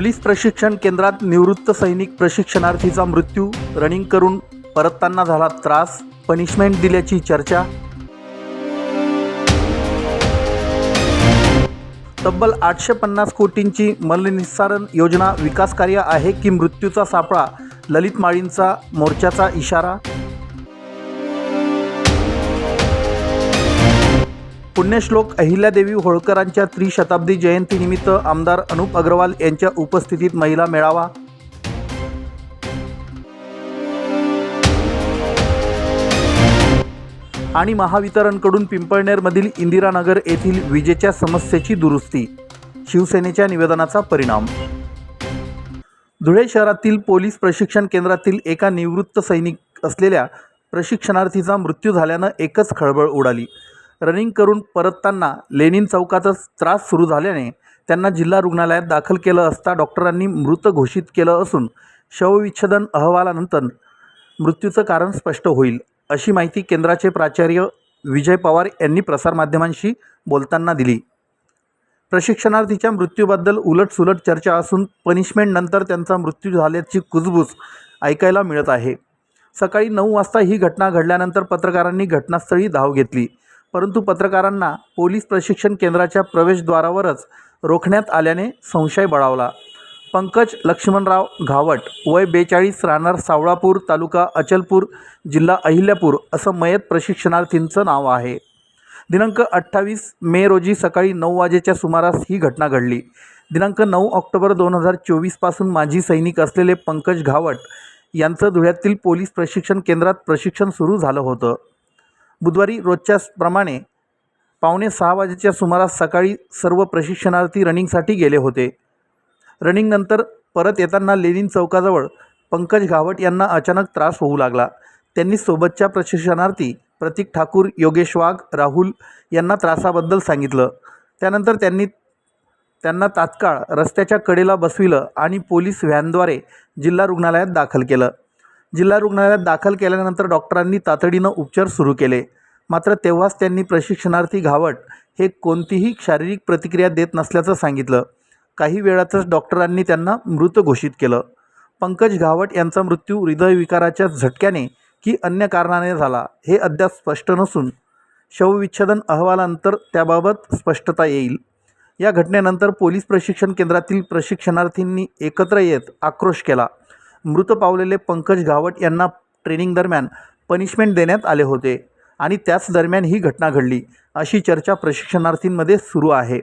Police प्रशिक्षण केंद्रात निवृत्त सैनिक प्रशिक्षणार्थीचा मृत्यू रनिंग करून परतताना झाला त्रास पनिशमेंट दिल्याची चर्चा. तब्बल आठशे पन्नास कोटींची मलनिस्सारण योजना विकास कार्य आहे की मृत्यूचा सापळा ललित माळींचा मोर्चाचा इशारा. पुण्यश्लोक अहिल्यादेवी होळकरांच्या त्रिशताब्दी जयंतीनिमित्त आमदार अनुप अग्रवाल यांच्या उपस्थितीत महिला मेळावा. आणि महावितरणकडून पिंपळनेरमधील इंदिरानगर येथील विजेच्या समस्येची दुरुस्ती. शिवसेनेच्या निवेदनाचा परिणाम. धुळे शहरातील पोलीस प्रशिक्षण केंद्रातील एका निवृत्त सैनिक असलेल्या प्रशिक्षणार्थीचा मृत्यू झाल्यानं एकच खळबळ उडाली. रनिंग करून परतताना लेनिन चौकाचा त्रास सुरू झाल्याने त्यांना जिल्हा रुग्णालयात दाखल केलं असता डॉक्टरांनी मृत घोषित केलं असून शवविच्छेदन अहवालानंतर मृत्यूचं कारण स्पष्ट होईल अशी माहिती केंद्राचे प्राचार्य विजय पवार यांनी प्रसारमाध्यमांशी बोलताना दिली. प्रशिक्षणार्थीच्या मृत्यूबद्दल उलटसुलट चर्चा असून पनिशमेंटनंतर त्यांचा मृत्यू झाल्याची कुजबूज ऐकायला मिळत आहे. सकाळी नऊ वाजता ही घटना घडल्यानंतर पत्रकारांनी घटनास्थळी धाव घेतली. परंतु पत्रकारांना पोलीस प्रशिक्षण केंद्राच्या प्रवेशद्वारावरच रोखण्यात आल्याने संशय बळावला. पंकज लक्ष्मणराव घावट वय बेचाळीस राहणार सावळापूर तालुका अचलपूर जिल्हा अहिल्यापूर असं मयत प्रशिक्षणार्थींचं नाव आहे. दिनांक अठ्ठावीस मे रोजी सकाळी नऊ वाजेच्या सुमारास ही घटना घडली. दिनांक नऊ ऑक्टोबर दोन हजार चोवीसपासून माजी सैनिक असलेले पंकज घावट यांचं धुळ्यातील पोलीस प्रशिक्षण केंद्रात प्रशिक्षण सुरू झालं होतं. बुधवारी रोजच्याप्रमाणे पावणे सहा वाजेच्या सुमारास सकाळी सर्व प्रशिक्षणार्थी रनिंगसाठी गेले होते. रनिंगनंतर परत येताना लेनिन चौकाजवळ पंकज घावट यांना अचानक त्रास होऊ लागला. त्यांनी सोबतच्या प्रशिक्षणार्थी प्रतीक ठाकूर योगेश वाघ राहुल यांना त्रासाबद्दल सांगितलं. त्यानंतर त्यांनी त्यांना तात्काळ रस्त्याच्या कडेला बसविलं आणि पोलीस व्हॅनद्वारे जिल्हा रुग्णालयात दाखल केलं. जिल्हा रुग्णालयात दाखल केल्यानंतर डॉक्टरांनी तातडीनं उपचार सुरू केले. मात्र तेव्हाच त्यांनी प्रशिक्षणार्थी घावट हे कोणतीही शारीरिक प्रतिक्रिया देत नसल्याचं सांगितलं. काही वेळातच डॉक्टरांनी त्यांना मृत घोषित केलं. पंकज घावट यांचा मृत्यू हृदयविकाराच्या झटक्याने की अन्य कारणाने झाला हे अद्याप स्पष्ट नसून शवविच्छेदन अहवालानंतर त्याबाबत स्पष्टता येईल. या घटनेनंतर पोलीस प्रशिक्षण केंद्रातील प्रशिक्षणार्थींनी एकत्र येत आक्रोश केला. मृत पावलेले पंकज घावट यांना ट्रेनिंग दरम्यान पनिशमेंट देण्यात आले होते. आणि त्याच दरम्यान ही घटना घडली. अशी चर्चा प्रशिक्षणार्थींमध्ये सुरू आहे.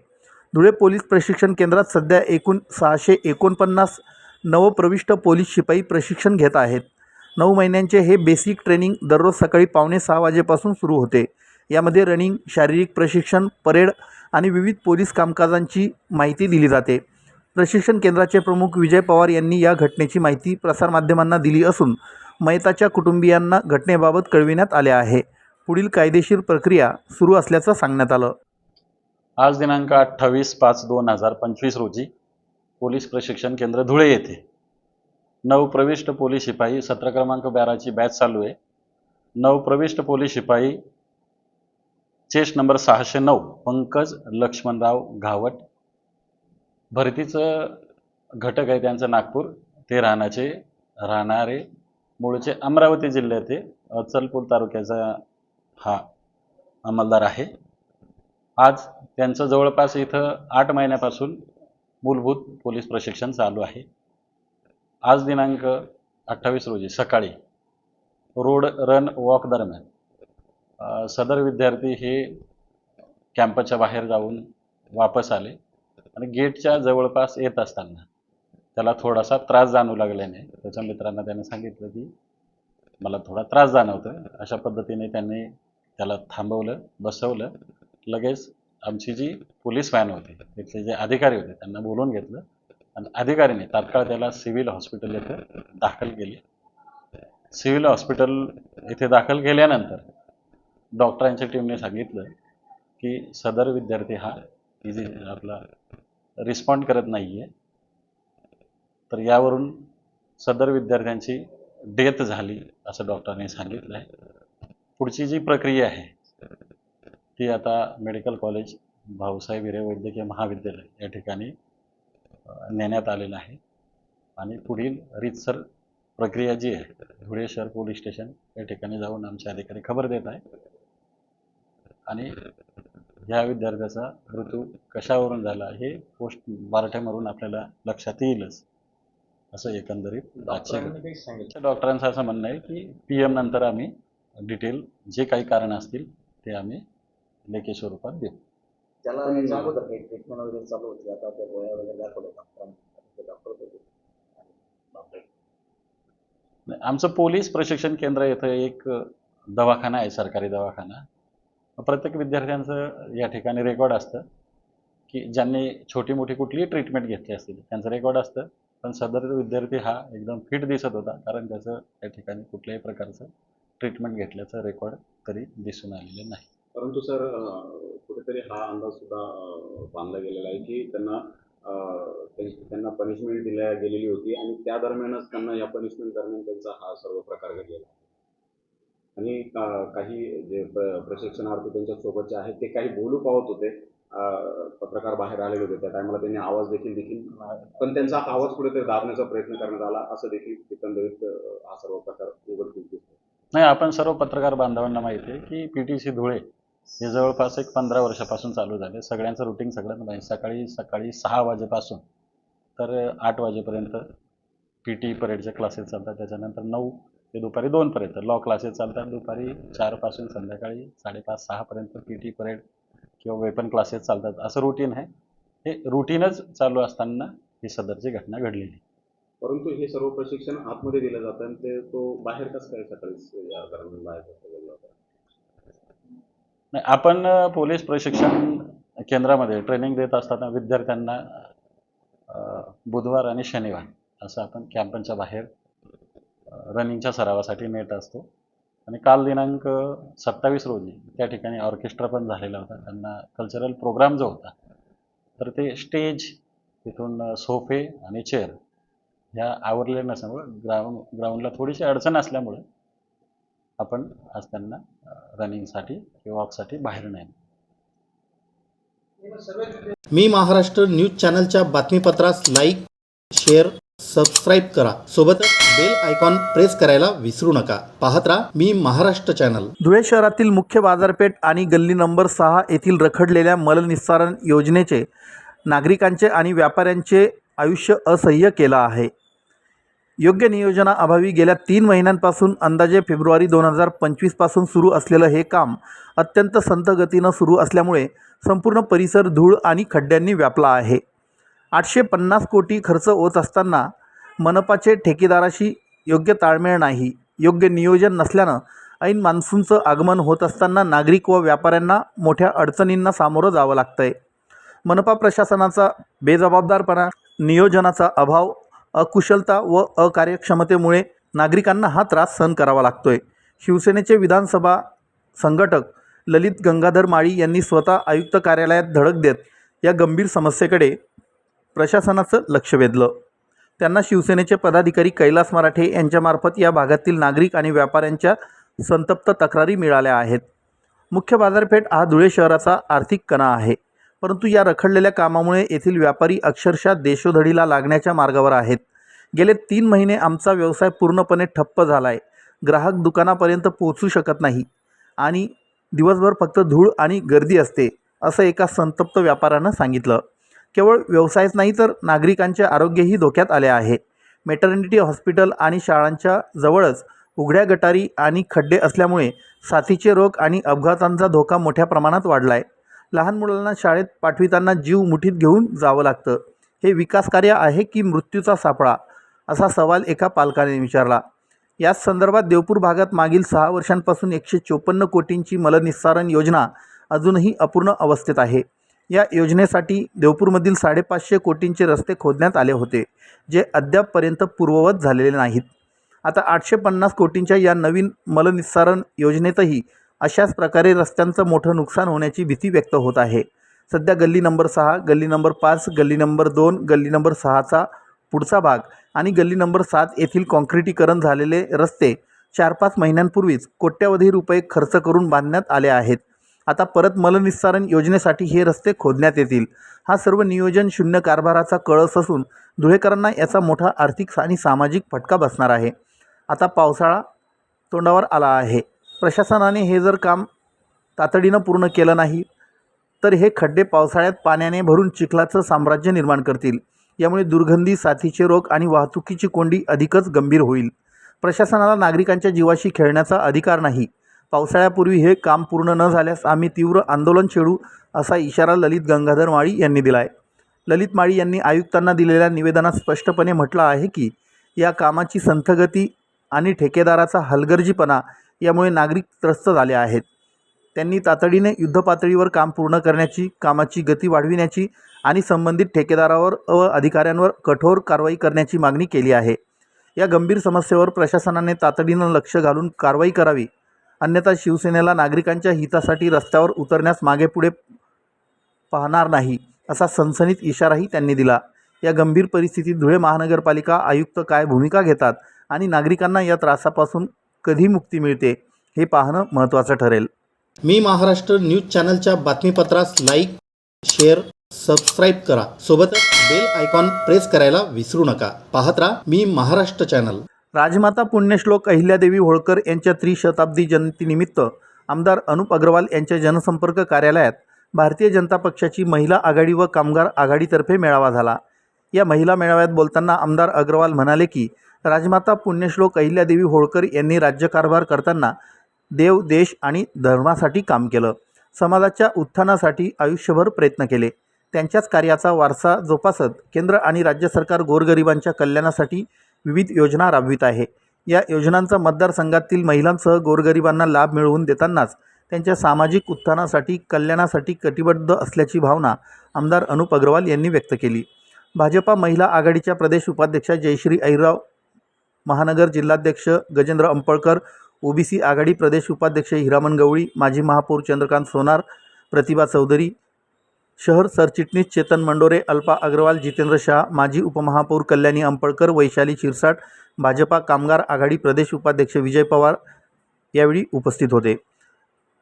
धुळे पोलीस प्रशिक्षण केंद्रात सध्या एकूण सहाशे एकोणपन्नास नवप्रविष्ट पोलीस शिपाई प्रशिक्षण घेत आहेत. नऊ महिन्यांचे हे बेसिक ट्रेनिंग दररोज सकाळी पावणे सहा वाजेपासून सुरू होते. यामध्ये रनिंग शारीरिक प्रशिक्षण परेड आणि विविध पोलीस कामकाजांची माहिती दिली जाते. प्रशिक्षण केंद्राचे प्रमुख विजय पवार यांनी या घटनेची माहिती प्रसारमाध्यमांना दिली असून मयताच्या कुटुंबियांना घटनेबाबत कळविण्यात आले आहे. पुढील कायदेशीर प्रक्रिया सुरू असल्याचं सांगण्यात आलं. आज दिनांक अठ्ठावीस पाच दोन हजार पंचवीस रोजी पोलीस प्रशिक्षण केंद्र धुळे येथे नवप्रविष्ट पोलीस शिपाई सत्र क्रमांक बाराची बॅच चालू आहे. नवप्रविष्ट पोलीस शिपाई चेस्ट नंबर सहाशे नऊ पंकज लक्ष्मणराव घावट. भरतीचं घटक आहे त्यांचं नागपूर. ते राहण्याचे राहणारे मूळचे अमरावती जिल्ह्याचे अचलपूर तालुक्याचा हा अंमलदार आहे. आज त्यांचं जवळपास इथं आठ महिन्यापासून मूलभूत पोलीस प्रशिक्षण चालू आहे. आज दिनांक अठ्ठावीस रोजी सकाळी रोड रन वॉक दरम्यान सदर विद्यार्थी हे कॅम्पसच्या बाहेर जाऊन वापस आले आणि गेटच्या जवळपास येत असताना त्याला थोडासा त्रास जाणवू लागल्याने त्याच्या मित्रांना त्याने सांगितलं की मला थोडा त्रास जाणवतो अशा पद्धतीने त्यांनी त्याला थांबवलं बसवलं. लगेच आमची जी पोलीस व्हॅन होती तिथले जे अधिकारी होते त्यांना बोलवून घेतलं. आणि अधिकाऱ्याने तात्काळ त्याला सिव्हिल हॉस्पिटल येथे दाखल केले. सिव्हिल हॉस्पिटल येथे दाखल केल्यानंतर डॉक्टरांच्या टीमने सांगितलं की सदर विद्यार्थी हा इजी आपला रिस्पॉन्ड करत नाही आहे तर यावरून सदर विद्यार्थ्यांची डेथ झाली असं डॉक्टरांनी सांगितलं आहे पुढची जी प्रक्रिया आहे ती आता मेडिकल कॉलेज भाऊसाहेब हिरे वैद्यकीय महाविद्यालय या ठिकाणी नेण्यात आलेलं आहे. आणि पुढील रीतसर प्रक्रिया जी आहे धुळे शहर पोलीस स्टेशन या ठिकाणी जाऊन आमचे अधिकारी खबर देत आहे आणि ह्या विद्यार्थ्याचा मृत्यू कशावरून झाला हे पोस्ट मराठ्यामधून आपल्याला लक्षात येईलच असं एकंदरीत आजच्या डॉक्टरांचं असं म्हणणं आहे की पी एम नंतर आम्ही डिटेल जे काही कारण असतील ते आम्ही लेखी स्वरूपात देऊ. त्याला याच्या अगोदर काही ट्रीटमेंट वगैरे चालू होती. आता त्या गोळ्या वगैरे दाखवल्या डॉक्टरांना डॉक्टर होते बापरे. नाही, आमचं पोलीस प्रशिक्षण केंद्र इथं एक दवाखाना आहे सरकारी दवाखाना. प्रत्येक विद्यार्थ्यांचं या ठिकाणी रेकॉर्ड असतं की ज्यांनी छोटी मोठी कुठलीही ट्रीटमेंट घेतली असतील त्यांचं रेकॉर्ड असतं. पण सदर विद्यार्थी हा एकदम फिट दिसत होता कारण त्याचं या ठिकाणी कुठल्याही प्रकारचं ट्रीटमेंट घेतल्याचा रेकॉर्ड तरी दिसून आलेलं नाही. परंतु सर कुठेतरी हा अंदाज सुद्धा बांधला गेलेला आहे की त्यांना त्यांना पनिशमेंट दिल्या गेलेली होती आणि त्या दरम्यानच त्यांना या पनिशमेंट दरम्यान त्यांचा हा सर्व प्रकार घडलेला आणि काही जे प्रशिक्षणार्थी त्यांच्या सोबतचे आहेत ते काही बोलू पावत होते पत्रकार बाहेर आलेले होते. त्या टायमाला त्यांनी आवाज देखील देखील पण त्यांचा आवाज कुठेतरी दाबण्याचा प्रयत्न करण्यात आला असं देखील एकंदरीत हा सर्व प्रकार उघडकीस दिसतो नाही आपण सर्व पत्रकार बांधवांना माहिती आहे की पी टी सी धुळे हे जवळपास एक पंधरा वर्षापासून चालू झाले. सगळ्यांचं रुटीन सगळ्यांना माहिती सकाळी सकाळी सहा वाजेपासून तर आठ वाजेपर्यंत पी टी परेडचे क्लासेस चालतात. त्याच्यानंतर नऊ ते दुपारी दोनपर्यंत लॉ क्लासेस चालतात. दुपारी चारपासून संध्याकाळी साडेपाच सहापर्यंत पी टी परेड किंवा वेपन क्लासेस चालतात. असं रुटीन आहे. हे रुटीनच चालू असताना ही सदरची घटना घडलेली. परंतु हे सर्व प्रशिक्षण आतमध्ये दिलं जातं आणि ते तो बाहेर कसं काय सकाळी या दरम्यान बाहेर कसं नाही आपण पोलीस प्रशिक्षण केंद्रामध्ये ट्रेनिंग देत असताना विद्यार्थ्यांना बुधवार आणि शनिवार असं आपण कॅम्पनच्या बाहेर रनिंगच्या सरावासाठी नेत असतो. आणि काल दिनांक सत्तावीस रोजी त्या ठिकाणी ऑर्केस्ट्रा पण झालेला होता. त्यांना कल्चरल प्रोग्राम जो होता तर ते स्टेज तिथून सोफे आणि चेअर ह्या आवरलेल्या नसल्यामुळं ग्राउंड ग्राउंडला थोडीशी अडचण असल्यामुळं आपण आज त्यांना रनिंगसाठी किंवा वॉकसाठी बाहेर नाही मी महाराष्ट्र न्यूज चॅनलच्या बातमीपत्रास लाईक शेअर सबस्क्राईब करा. सोबतच बेल आयकॉन प्रेस करायला विसरू नका. पाहत राहा मी महाराष्ट्र चॅनल. धुळे शहरातील मुख्य बाजारपेठ आणि गल्ली नंबर सहा येथील रखडलेल्या मलनिस्सारण योजनेचे नागरिकांचे आणि व्यापाऱ्यांचे आयुष्य असह्य केलं आहे. योग्य नियोजनाअभावी गेल्या तीन महिन्यांपासून अंदाजे फेब्रुवारी दोन हजार पंचवीसपासून सुरू असलेलं हे काम अत्यंत संथ गतीनं सुरू असल्यामुळे संपूर्ण परिसर धूळ आणि खड्ड्यांनी व्यापला आहे. आठशे पन्नास कोटी खर्च होत असताना मनपाचे ठेकेदाराशी योग्य ताळमेळ नाही. योग्य नियोजन नसल्यानं ऐन मान्सूनचं आगमन होत असताना नागरिक व व्यापाऱ्यांना मोठ्या अडचणींना सामोरं जावं लागतं आहे मनपा प्रशासनाचा बेजबाबदारपणा नियोजनाचा अभाव अकुशलता व अकार्यक्षमतेमुळे नागरिकांना हा त्रास सहन करावा लागतोय. शिवसेनेचे विधानसभा संघटक ललित गंगाधर माळी यांनी स्वतः आयुक्त कार्यालयात धडक देत या गंभीर समस्येकडे प्रशासनाचं लक्ष वेधलं. त्यांना शिवसेनेचे पदाधिकारी कैलास मराठे यांच्यामार्फत या भागातील नागरिक आणि व्यापाऱ्यांच्या संतप्त तक्रारी मिळाल्या आहेत. मुख्य बाजारपेठ हा धुळे शहराचा आर्थिक कणा आहे. परंतु या रखडलेल्या कामामुळे येथील व्यापारी अक्षरशः देशोधडीला लागण्याच्या मार्गावर आहेत. गेले तीन महिने आमचा व्यवसाय पूर्णपणे ठप्प झाला आहे ग्राहक दुकानापर्यंत पोहोचू शकत नाही. आणि दिवसभर फक्त धूळ आणि गर्दी असते असं एका संतप्त व्यापाऱ्यानं सांगितलं. केवळ व्यवसायच नाही तर नागरिकांचे आरोग्यही धोक्यात आले आहे. मेटर्निटी हॉस्पिटल आणि शाळांच्या जवळच उघड्या गटारी आणि खड्डे असल्यामुळे साथीचे रोग आणि अपघातांचा धोका मोठ्या प्रमाणात वाढला आहे लहान मुलांना शाळेत पाठविताना जीव मुठीत घेऊन जावं लागतं. हे विकास कार्य आहे की मृत्यूचा सापळा? असा सवाल एका पालकाने विचारला. याच संदर्भात देवपूर भागात मागील सहा वर्षांपासून एकशे चोपन्न कोटींची मलनिस्सारण योजना अजूनही अपूर्ण अवस्थेत आहे. या योजनेसाठी देवपूरमधील साडेपाचशे कोटींचे रस्ते खोदण्यात आले होते जे अद्यापपर्यंत पूर्ववत झालेले नाहीत. आता आठशे पन्नास कोटींच्या या नवीन मलनिस्सारण योजनेतही अशाच प्रकारे रस्त्यांचं मोठं नुकसान होण्याची भीती व्यक्त होत आहे. सध्या गल्ली नंबर सहा गल्ली नंबर पाच गल्ली नंबर दोन गल्ली नंबर सहाचा पुढचा भाग आणि गल्ली नंबर सात येथील कॉन्क्रिटीकरण झालेले रस्ते चार पाच महिन्यांपूर्वीच कोट्यवधी रुपये खर्च करून बांधण्यात आले आहेत. आता परत मलनिस्सारण योजनेसाठी हे रस्ते खोदण्यात येतील. हा सर्व नियोजन शून्य कारभाराचा कळस असून धुळेकरांना याचा मोठा आर्थिक आणि सामाजिक फटका बसणार आहे. आता पावसाळा तोंडावर आला आहे. प्रशासनाने हे जर काम तातडीनं पूर्ण केलं नाही तर हे खड्डे पावसाळ्यात पाण्याने भरून चिखलाचं साम्राज्य निर्माण करतील. यामुळे दुर्गंधी साथीचे रोग आणि वाहतुकीची कोंडी अधिकच गंभीर होईल. प्रशासनाला नागरिकांच्या जीवाशी खेळण्याचा अधिकार नाही. पावसाळ्यापूर्वी हे काम पूर्ण न झाल्यास आम्ही तीव्र आंदोलन छेडू असा इशारा ललित गंगाधर माळी यांनी दिला आहे ललित माळी यांनी आयुक्तांना दिलेल्या निवेदनात स्पष्टपणे म्हटलं आहे की या कामाची संथगती आणि ठेकेदाराचा हलगर्जीपणा यामुळे नागरिक त्रस्त झाले आहेत. त्यांनी तातडीने युद्धपातळीवर काम पूर्ण करण्याची कामाची गती वाढविण्याची आणि संबंधित ठेकेदारावर व अधिकाऱ्यांवर कठोर कारवाई करण्याची मागणी केली आहे. या गंभीर समस्येवर प्रशासनाने तातडीनं लक्ष घालून कारवाई करावी. अन्यथा शिवसेनेला नागरिकांच्या हितासाठी रस्त्यावर उतरण्यास मागेपुढे पाहणार नाही असा सनसनीत इशाराही त्यांनी दिला. या गंभीर परिस्थितीत धुळे महानगरपालिका आयुक्त काय भूमिका घेतात आणि नागरिकांना या त्रासापासून कधी मुक्ती मिळते हे पाहणं महत्त्वाचं ठरेल. मी महाराष्ट्र न्यूज चॅनलच्या बातमीपत्रास लाईक शेअर सबस्क्राईब करा. सोबतच बेल आयकॉन प्रेस करायला विसरू नका. पाहत राहा मी महाराष्ट्र चॅनल. राजमाता पुण्यश्लोक अहिल्यादेवी होळकर यांच्या त्रिशताब्दी जयंतीनिमित्त आमदार अनुप अग्रवाल यांच्या जनसंपर्क कार्यालयात भारतीय जनता पक्षाची महिला आघाडी व कामगार आघाडीतर्फे मेळावा झाला. या महिला मेळाव्यात बोलताना आमदार अग्रवाल म्हणाले की राजमाता पुण्यश्लोक अहिल्यादेवी होळकर यांनी राज्यकारभार करताना देव देश आणि धर्मासाठी काम केलं. समाजाच्या उत्थानासाठी आयुष्यभर प्रयत्न केले. त्यांच्याच कार्याचा वारसा जोपासत केंद्र आणि राज्य सरकार गोरगरिबांच्या कल्याणासाठी विविध योजना राबवित आहे. या योजनांचा मतदारसंघातील महिलांसह गोरगरिबांना लाभ मिळवून देतानाच त्यांच्या सामाजिक उत्थानासाठी कल्याणासाठी कटिबद्ध असल्याची भावना आमदार अनुप अग्रवाल यांनी व्यक्त केली. भाजपा महिला आघाडीच्या प्रदेश उपाध्यक्षा जयश्री ऐराव महानगर जिल्हाध्यक्ष गजेंद्र अंपळकर ओबीसी आघाडी प्रदेश उपाध्यक्ष हिरामन गवळी माजी महापौर चंद्रकांत सोनार प्रतिभा चौधरी शहर सरचिटणीस चेतन मंडोरे अल्पा अग्रवाल जितेंद्र शाह माजी उपमहापौर कल्याणी अंपळकर वैशाली शिरसाट भाजपा कामगार आघाडी प्रदेश उपाध्यक्ष विजय पवार यावेळी उपस्थित होते.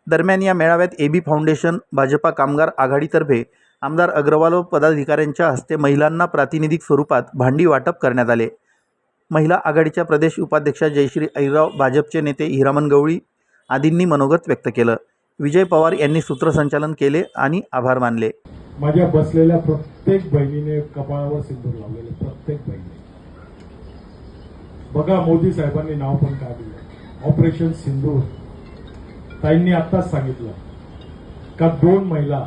दरम्यान या मेळाव्यात ए बी फाउंडेशन भाजपा कामगार आघाडीतर्फे आमदार अग्रवाल व पदाधिकाऱ्यांच्या हस्ते महिलांना प्रातिनिधिक स्वरूपात भांडी वाटप करण्यात आले. महिला आघाडीच्या प्रदेश उपाध्यक्षा जयश्री ऐराव भाजपचे नेते हिरामन गवळी आदींनी मनोगत व्यक्त केलं. विजय पवार यांनी सूत्रसंचालन केले आणि आभार मानले. माझ्या बसलेल्या प्रत्येक बहिणीने कपाळावर सिंदूर लावलेले प्रत्येक बहिणी बघा मोदी साहेबांनी नाव पण काय दिलं? ऑपरेशन सिंदूर. ताईंनी आत्ताच सांगितलं का दोन महिला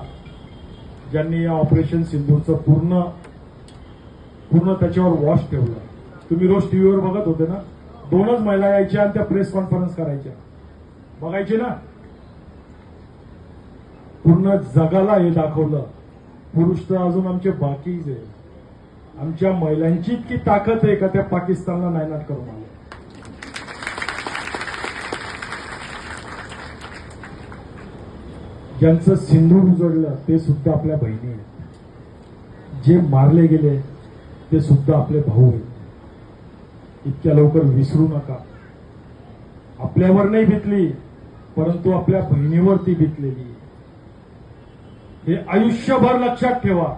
ज्यांनी या ऑपरेशन सिंदूरचं पूर्ण पूर्ण त्याच्यावर वॉश ठेवलं तुम्ही रोज टीव्हीवर बघत होते ना? दोनच महिला यायच्या आणि त्या प्रेस कॉन्फरन्स करायच्या. बघायचे ना? पूर्ण जगाला हे दाखवलं. पुरुष तर अजून आमचे बाकीच आहे. आमच्या महिलांची इतकी ताकद आहे का त्या पाकिस्तानला नायनाट करून आले? ज्यांचं सिंधू उजडलं ते सुद्धा आपल्या बहिणी आहेत. जे मारले गेले ते सुद्धा आपले भाऊ आहेत. इतक्या लवकर विसरू नका. आपल्यावर नाही बितली परंतु आपल्या बहिणीवर ती बितलेली हे आयुष्यभर लक्षात ठेवा.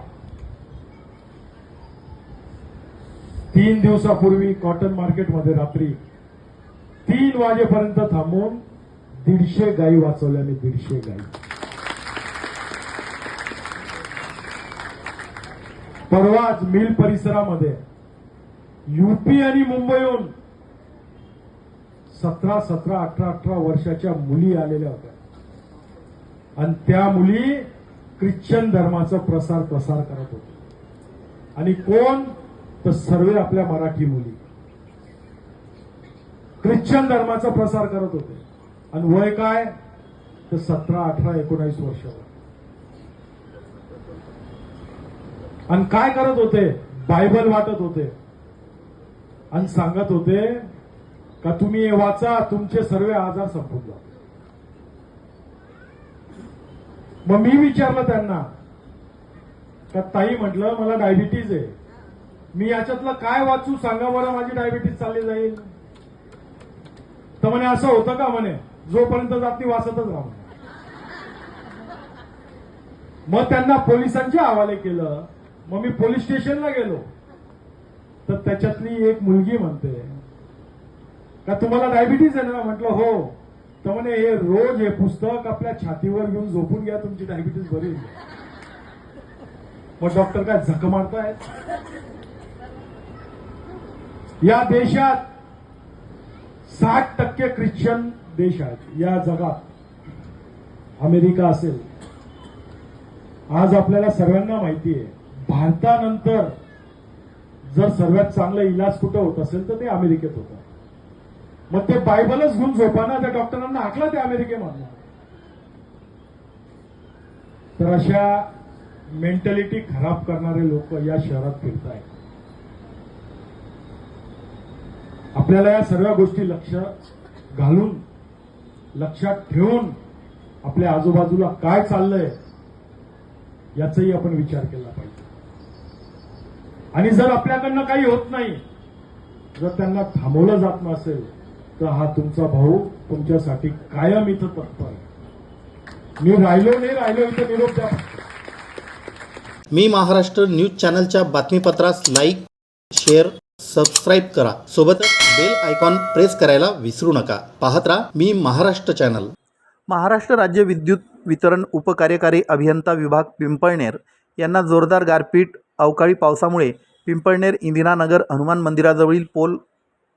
तीन दिवसापूर्वी कॉटन मार्केटमध्ये रात्री तीन वाजेपर्यंत थांबून दीडशे गायी वाचवल्याने दीडशे गायी परवाच मिल परिसरामध्ये युपी आणि मुंबईहून सतरा सतरा अठरा अठरा वर्षाच्या मुली आलेल्या होत्या. आणि त्या मुली ख्रिश्चन धर्माचा प्रसार प्रसार करत होते आणि कोण? तर सर्व आपल्या मराठी मुली. ख्रिश्चन धर्माचा प्रसार करत होते. आणि वय काय? तर सतरा अठरा एकोणावीस वर्ष आणि काय करत होते? बायबल वाटत होते. आणि सांगत होते का तुम्ही हे वाचा तुमचे सर्व आजार संपून जातील मग मी विचारलं त्यांना का ताई म्हटलं मला डायबिटीज आहे. मी याच्यातलं काय वाचू सांगा बरं माझी डायबिटीज चालली जाईल. तर म्हणे असं होतं का म्हणे? जोपर्यंत जाती वाचतच राहा मग त्यांना पोलिसांच्या हवाले केलं. मग मी पोलीस स्टेशनला गेलो. तर त्याच्यातली एक मुलगी म्हणते. का तुम्हाला डायबिटीज आहे ना? म्हटलं हो. तर म्हणे हे रोज हे पुस्तक आपल्या छातीवर घेऊन झोपून घ्या तुमची डायबिटीज बरी होईल. मग डॉक्टर काय झक मारतायत? या देशात साठ टक्के ख्रिश्चन देश आहेत. या जगात अमेरिका असेल. आज आपल्याला सर्वांना माहिती आहे भारतानंतर जर सर्वात चांगला इलाज कुठं होत असेल तर ते अमेरिकेत होतं मग ते बायबलच घेऊन झोपाना त्या डॉक्टरांना हाकला ते अमेरिकेमधला तर अशा मेंटॅलिटी खराब करणारे लोक या शहरात फिरत आहेत आपल्याला या सर्व गोष्टी लक्ष घालून लक्षात ठेवून आपल्या आजूबाजूला काय चाललंय याचाही आपण विचार केला पाहिजे. आणि जर आपल्याकडनं काही होत नाही जर त्यांना थांबवलं जात नसेल तर हा तुमचा भाऊ तुमच्यासाठी कायम इथं तत्पर आहे. मी राहिलो नाही राहिलो इथं निरोप द्या. मी महाराष्ट्र न्यूज चॅनलच्या बातमीपत्रास लाईक शेअर सबस्क्राईब करा. सोबतच बेल आयकॉन प्रेस करायला विसरू नका. पाहत राहा मी महाराष्ट्र चॅनल. महाराष्ट्र राज्य विद्युत वितरण उपकार्यकारी अभियंता विभाग पिंपळनेर यांना जोरदार गारपीट अवकाळी पावसामुळे पिंपळनेर इंदिरानगर हनुमान मंदिराजवळील पोल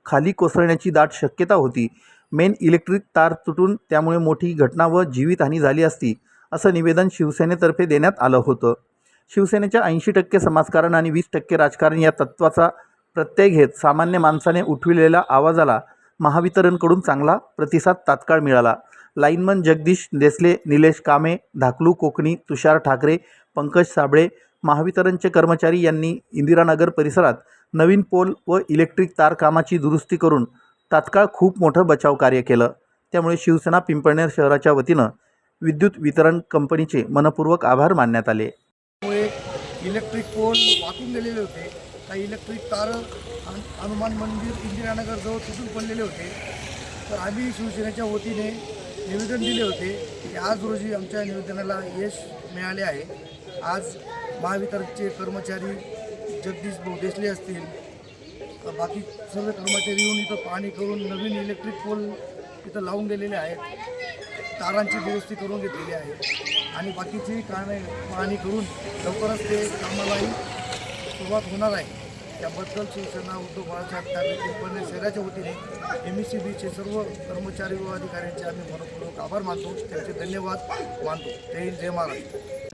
खाली कोसळण्याची दाट शक्यता होती. मेन इलेक्ट्रिक तार तुटून त्यामुळे मोठी घटना व जीवितहानी झाली असती असं निवेदन शिवसेनेतर्फे देण्यात आलं होतं. शिवसेनेच्या ऐंशी टक्के समाजकारण आणि वीस टक्के राजकारण या तत्त्वाचा प्रत्यय घेत सामान्य माणसाने उठविलेल्या आवाजाला महावितरणकडून चांगला प्रतिसाद तात्काळ मिळाला. लाईनमन जगदीश देसले निलेश कामे धाकलू कोकणी तुषार ठाकरे पंकज साबळे महावितरणचे कर्मचारी यांनी इंदिरानगर परिसरात नवीन पोल व इलेक्ट्रिक तार कामाची दुरुस्ती करून तात्काळ खूप मोठं बचाव कार्य केलं. त्यामुळे शिवसेना पिंपळनेर शहराच्या वतीनं विद्युत वितरण कंपनीचे मनपूर्वक आभार मानण्यात आले. इलेक्ट्रिक पोल वाकून गेलेले होते. काही इलेक्ट्रिक तार हनुमान मंदिर इंदिरानगरजवळ तुटून पडलेले होते. तर आम्ही शिवसेनेच्या वतीने निवेदन दिले होते की आज रोजी आमच्या निवेदनाला यश मिळाले आहे. आज महावितरणचे कर्मचारी जगदीश भाऊ देसले असतील. बाकी सर्व कर्मचारी येऊन इथं पाहणी करून नवीन इलेक्ट्रिक पोल इथं लावून दिलेले आहेत. तारांची दुरुस्ती करून घेतलेली आहे. आणि बाकीची कामे पाहणी करून लवकरच ते कामालाही सुरुवात होणार आहे. त्याबद्दल शिवसेना उद्धव बाळासाहेब ठाकरे शहराच्या वतीने एम एस सी बीचे सर्व कर्मचारी व अधिकाऱ्यांचे आम्ही मनपूर्वक आभार मानतो. त्यांचे धन्यवाद मानतो. जय हिंद जय महाराष्ट्र.